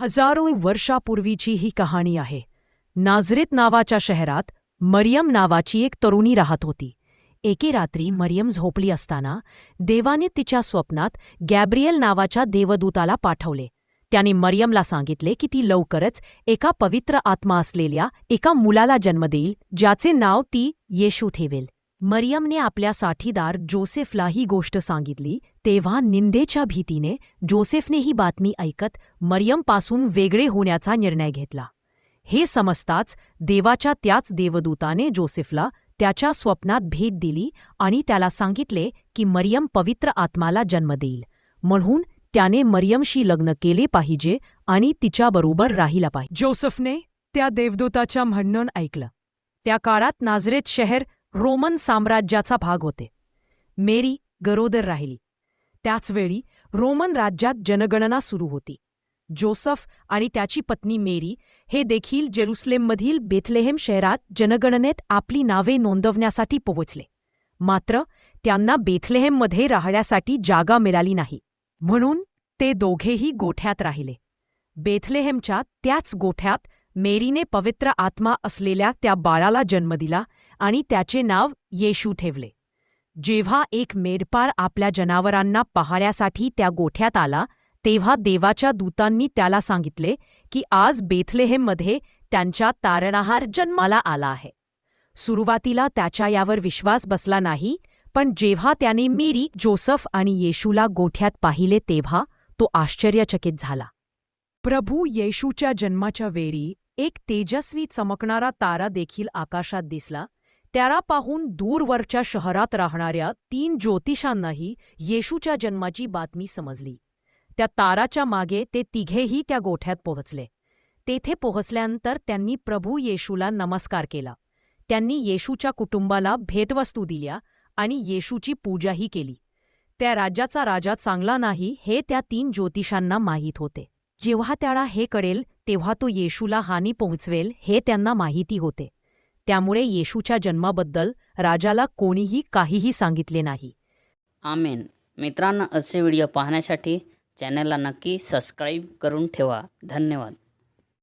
हजारो वर्षापूर्वीची ही कहाणी आहे. नाझरेत नावाच्या शहरात मरियम नावाची एक तरुणी राहत होती. एके रात्री मरियम झोपली असताना देवाने तिच्या स्वप्नात गॅब्रियल नावाच्या देवदूताला पाठवले. त्याने मरियमला सांगितले की ती लवकरच एका पवित्र आत्मा असलेल्या एका मुलाला जन्म देईल ज्याचे नाव ती येशू ठेवेल. मरियमने आपल्या साठीदार जोसेफला ही गोष्ट सांगितली तेव्हा निंदेच्या भीतीने जोसेफने ही बातमी ऐकत मरियमपासून वेगळे होण्याचा निर्णय घेतला. हे समजताच देवाच्या त्याच देवदूताने जोसेफला त्याच्या स्वप्नात भेट दिली आणि त्याला सांगितले की मरियम पवित्र आत्माला जन्म देईल. म्हणून त्याने मरियमशी लग्न केले पाहिजे आणि तिच्याबरोबर राहिला पाहिजे. जोसेफने त्या देवदूताच्या म्हणणं ऐकलं. त्या काळात नाझरेत शहर रोमन साम्राज्याचा भाग होते. मेरी गरोदर राहिली. त्याचवेळी रोमन राज्यात जनगणना सुरू होती. जोसफ आणि त्याची पत्नी मेरी हे देखील जेरुसलेममधील बेथलेहेम शहरात जनगणनेत आपली नावे नोंदवण्यासाठी पोहोचले. मात्र त्यांना बेथलेहेममध्ये राहण्यासाठी जागा मिळाली नाही. म्हणून ते दोघेही गोठ्यात राहिले. बेथलेहेमच्या त्याच गोठ्यात मेरीने पवित्र आत्मा असलेल्या त्या बाळाला जन्म दिला आणि त्याचे नाव येशू ठेवले. जेव्हा एक मेडपार आपल्या जनावरांना पाहण्यासाठी त्या गोठ्यात आला तेव्हा देवाच्या दूतांनी त्याला सांगितले की आज बेथलेहेममध्ये त्यांच्या तारणहार जन्माला आला आहे. सुरुवातीला त्याच्या यावर विश्वास बसला नाही पण जेव्हा त्याने मेरी जोसफ आणि येशूला गोठ्यात पाहिले तेव्हा तो आश्चर्यचकित झाला. प्रभू येशूच्या जन्माच्या वेळी एक तेजस्वी चमकणारा तारा देखील आकाशात दिसला त्याला पाहून दूरवरच्या शहरात राहणाऱ्या तीन ज्योतिषांनाही येशूच्या जन्माची बातमी समजली. त्या ताराच्या मागे ते तिघेही त्या गोठ्यात पोहोचले. तेथे पोहोचल्यानंतर त्यांनी प्रभू येशूला नमस्कार केला. त्यांनी येशूच्या कुटुंबाला भेटवस्तू दिल्या आणि येशूची पूजाही केली. त्या राज्याचा राजा चांगला नाही हे त्या तीन ज्योतिषांना माहीत होते. जेव्हा त्याला हे कळेल तेव्हा तो येशूला हानी पोहोचवेल हे त्यांना माहिती होते. त्यामुळे येशूच्या जन्माबद्दल राजाला कोणीही काहीही सांगितले नाही. आमेन. मित्रांनो असे व्हिडिओ पाहण्यासाठी चॅनलला नक्की सबस्क्राईब करून ठेवा. धन्यवाद.